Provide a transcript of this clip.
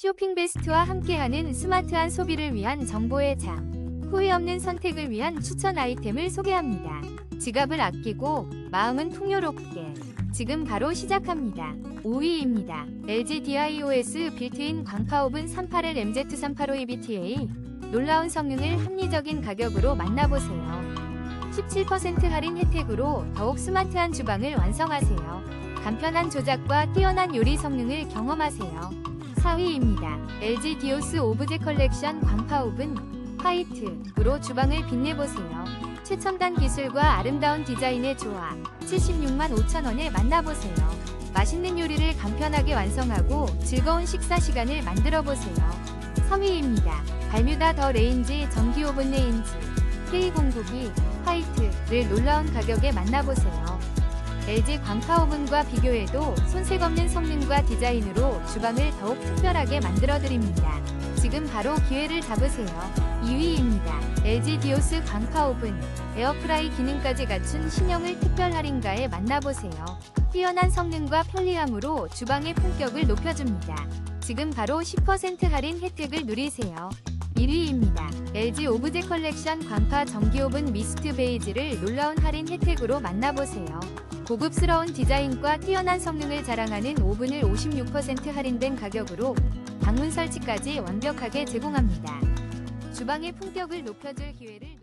쇼핑 베스트와 함께하는 스마트한 소비를 위한 정보의 장. 후회 없는 선택을 위한 추천 아이템을 소개합니다. 지갑을 아끼고 마음은 풍요롭게. 지금 바로 시작합니다. 5위입니다. LG DIOS 빌트인 광파 오븐 381MZ385EBTA. 놀라운 성능을 합리적인 가격으로 만나보세요. 17% 할인 혜택으로 더욱 스마트한 주방을 완성하세요. 간편한 조작과 뛰어난 요리 성능을 경험하세요. 4위입니다. LG 디오스 오브제 컬렉션 광파 오븐 화이트로 주방을 빛내보세요. 최첨단 기술과 아름다운 디자인의 조화 76만 5천원에 만나보세요. 맛있는 요리를 간편하게 완성하고 즐거운 식사 시간을 만들어보세요. 3위입니다. 발뮤다 더 레인지 전기 오븐 레인지 K092 화이트를 놀라운 가격에 만나보세요. LG 광파 오븐과 비교해도 손색 없는 성능과 디자인으로 주방을 더욱 특별하게 만들어드립니다. 지금 바로 기회를 잡으세요. 2위입니다. LG 디오스 광파 오븐 에어프라이 기능까지 갖춘 신형을 특별 할인가에 만나보세요. 뛰어난 성능과 편리함으로 주방의 품격을 높여줍니다. 지금 바로 10% 할인 혜택을 누리세요. 1위입니다. LG 오브제 컬렉션 광파 전기오븐 미스트 베이지를 놀라운 할인 혜택으로 만나보세요. 고급스러운 디자인과 뛰어난 성능을 자랑하는 오븐을 56% 할인된 가격으로 방문 설치까지 완벽하게 제공합니다. 주방의 품격을 높여줄 기회를